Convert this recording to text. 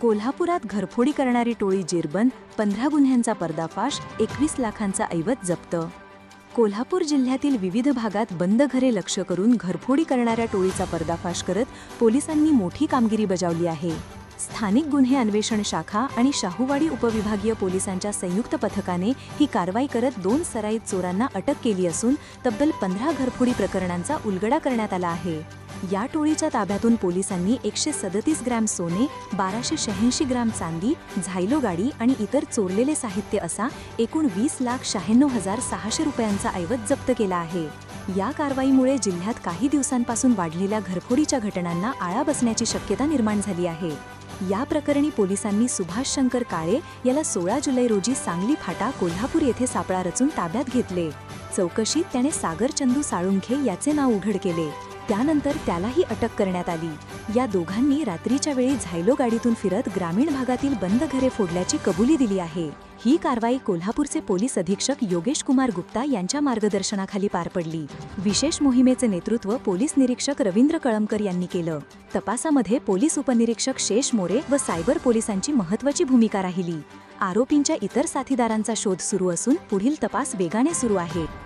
कोल्हापुरात घरफोडी करणारी टोळी जेरबंद पंधरा गुन्ह्यांचा पर्दाफाश एकवीस लाखांचा ऐवज जप्त. कोल्हापूर जिल्ह्यातील विविध भागात बंद घरे लक्ष करून घरफोडी करणाऱ्या टोळीचा पर्दाफाश करत पोलिसांनी मोठी कामगिरी बजावली आहे. स्थानिक गुन्हे अन्वेषण शाखा आणि शाहूवाडी उपविभागीय पोलिसांच्या संयुक्त पथकाने ही कारवाई करत दोन सराईत चोरांना अटक केली असून तब्बल पंधरा घरफोडी प्रकरणांचा उलगडा करण्यात आला आहे. या टोळीच्या ताब्यातून पोलिसांनी एकशे सदतीस ग्रॅम सोने बाराशे शहाऐंशी ग्रॅम चांदी झायलो गाडी आणि इतर चोरलेले साहित्य असा एकूण वीस लाख शहाण्णव हजार सहाशे रुपयांचा ऐवज जप्त केला आहे. या कारवाईमुळे जिल्ह्यात काही दिवसांपासून वाढलेल्या घरफोडीच्या घटनांना आळा बसण्याची शक्यता निर्माण झाली आहे. या प्रकरणी पोलिसांनी सुभाष शंकर काळे याला सोळा जुलै रोजी सांगली फाटा कोल्हापूर येथे सापळा रचून ताब्यात घेतले. चौकशीत त्याने सागर चंदू साळुंखे याचे नाव उघड केले. त्यानंतर त्यालाही अटक करण्यात आली. या दोघांनी रात्रीच्या वेळी झायलो गाडीतून फिरत ग्रामीण भागातील बंद घरे फोडल्याची कबुली दिली आहे. ही कारवाई कोल्हापूरचे पोलीस अधीक्षक योगेश कुमार गुप्ता यांच्या मार्गदर्शनाखाली पार पडली. विशेष मोहिमेचे नेतृत्व पोलीस निरीक्षक रवींद्र कळमकर यांनी केलं. तपासामध्ये पोलीस उपनिरीक्षक शेष मोरे व सायबर पोलिसांची महत्वाची भूमिका राहिली. आरोपींच्या इतर साथीदारांचा शोध सुरू असून पुढील तपास वेगाने सुरू आहे.